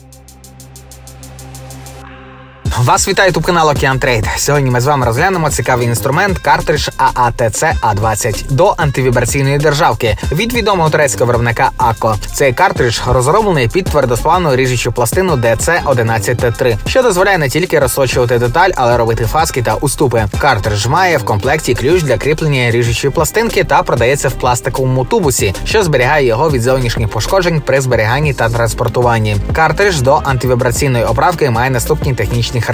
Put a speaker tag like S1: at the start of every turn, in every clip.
S1: you Вас вітає ютуб канал Океан Трейд. Сьогодні ми з вами розглянемо цікавий інструмент картридж ААТЦ А20 до антивібраційної державки від відомого турецького виробника АКО. Цей картридж розроблений під твердосплавну ріжучу пластину DC11T3, що дозволяє не тільки розсочувати деталь, але робити фаски та уступи. Картридж має в комплекті ключ для кріплення ріжучої пластинки та продається в пластиковому тубусі, що зберігає його від зовнішніх пошкоджень при зберіганні та транспортуванні. Картридж до антивібраційної оправки має наступні технічні характеристики: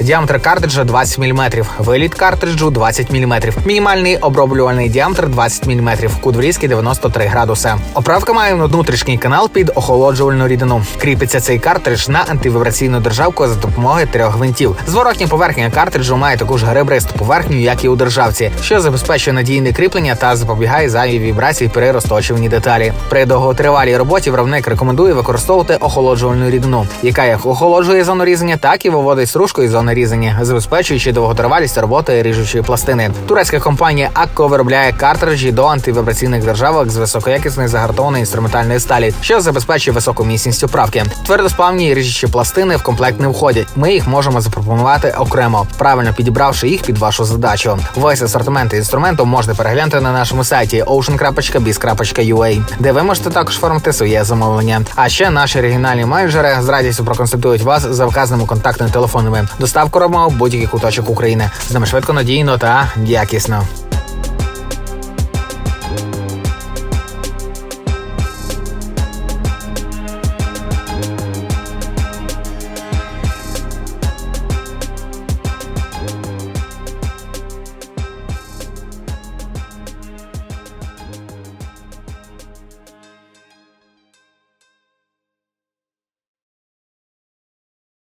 S1: діаметр картриджа 20 мм, виліт картриджу 20 мм, мінімальний оброблювальний діаметр 20 мм, кут врізки 93 градуса. Оправка має внутрішній канал під охолоджувальну рідину. Кріпиться цей картридж на антивібраційну державку за допомогою трьох гвинтів. Зворотня поверхня картриджу має таку ж гребристу поверхню, як і у державці, що забезпечує надійне кріплення та запобігає зайвій вібрації при розточуванні деталі. При довготривалій роботі виробник рекомендує використовувати охолоджувальну рідину, яка як охолоджує зону різання, так і виводить стружку із зони різання, забезпечуючи довготривалість роботи ріжучої пластини. Турецька компанія Акко виробляє картриджі до антивібраційних державок з високоякісної загартованої інструментальної сталі, що забезпечує високу міцність управки. Твердосплавні ріжучі пластини в комплект не входять. Ми їх можемо запропонувати окремо, правильно підібравши їх під вашу задачу. Весь асортимент інструменту можна переглянути на нашому сайті ocean.biz.ua, де ви можете також оформити своє замовлення. А ще наші оригінальні менеджери з радістю проконсультують вас за вказаними контактними телефонами. Доставку робимо в будь-який куточок України. З нами швидко, надійно та якісно.